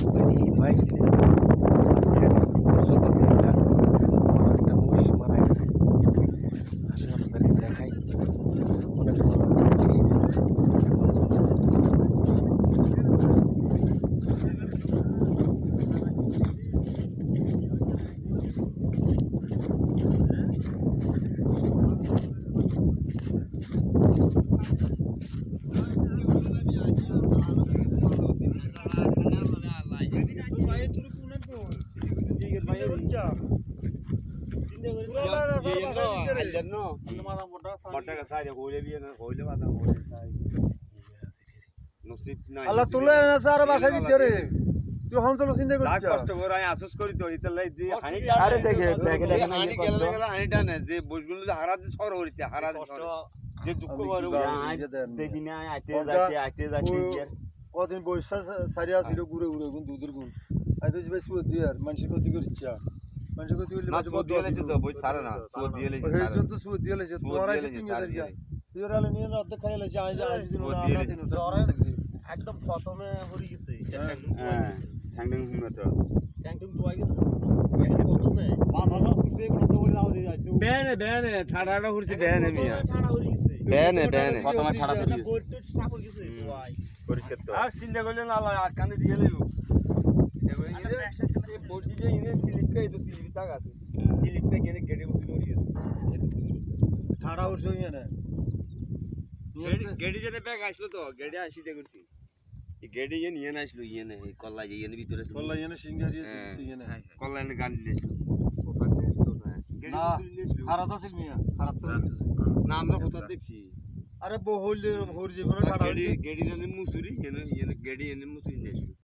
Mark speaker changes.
Speaker 1: আরে ভাই আজকের জগতে একটা, বড় একটা মহিষ মারা গেছে। আসলে আপনাদেরকে দেখাই, অনেক বড় একটা মহিষ।
Speaker 2: আল্লাহ তুলে এনেছে আর বাসায় দিতে রে। তুই হঞ্চল চিন্তা করছিস।
Speaker 3: কষ্ট করে আমি আফসোস করি তো ইতার লাই দি হানি
Speaker 2: আরে দেখে দেখে দেখে
Speaker 3: হানি গেলে গেলে হানিটা না যে হারা দি সর হইতে হারা দি সর যে দুঃখ করে
Speaker 4: দেখি না আইতে যাইতে আইতে যাইতে
Speaker 2: ও- কদিন বৈশা সারিয়া ছিল ঘুরে ঘুরে গুণ দুধের গুণ। আই তো বেশ সুদ দিয়ে আর মানুষের ক্ষতি করছিস মানুষের ক্ষতি করলে
Speaker 3: না সুদ দিয়ে লেছে তো বই সারে না সুদ দিয়ে লেছে সারে
Speaker 2: জন্য সুদ দিয়ে লেছে তোমার আছে তুমি তুই রালে নিয়ে না অর্ধেক খাই লেছে আজ আজ দিন না
Speaker 4: একদম প্রথমে হরি গেছে
Speaker 3: হ্যাঁ ঠ্যাংডং হুমে তো
Speaker 4: তো আগে প্রথমে বাধাটা ফুসে
Speaker 3: বেনে বেনে ঠাডাটা হইছে বেনে মিয়া।
Speaker 4: ঠাড়া হরি
Speaker 3: বেনে বেনে
Speaker 2: প্রথমে ঠাড়া
Speaker 4: না বোর্ড তো সাপর গেছে। ভাই
Speaker 3: পরিষ্কার তো। আর চিন্তা করলে না লা কানে দিয়ে লইব এই ইনে তো আছে। স্লিপ পে গেটে বসে লরি
Speaker 2: ঠাড়া উঠছে ইয়ে না
Speaker 3: গেডি জেনে ব্যাগ আসলো তো গেডি আসিতে করছি গেডি ইয়ে নিয়ে আসলো ইয়ে না কল্লা ইয়ে এনে ভিতরে।
Speaker 2: বললা ইয়ে সিঙ্গারি
Speaker 3: হ্যাঁ,
Speaker 2: ইয়ে
Speaker 3: কল্লা এনে গান নিয়ে আসলো কোথা নিয়ে আসলো না গেডি
Speaker 2: না, মিয়া? তো হয়ে গেছে।
Speaker 3: না আমরা কোথা দেখছি।
Speaker 2: আরে বহুল হর জীবনে
Speaker 3: গেডি গেডি এনে মুসুরি গেডি এনে মুসুরি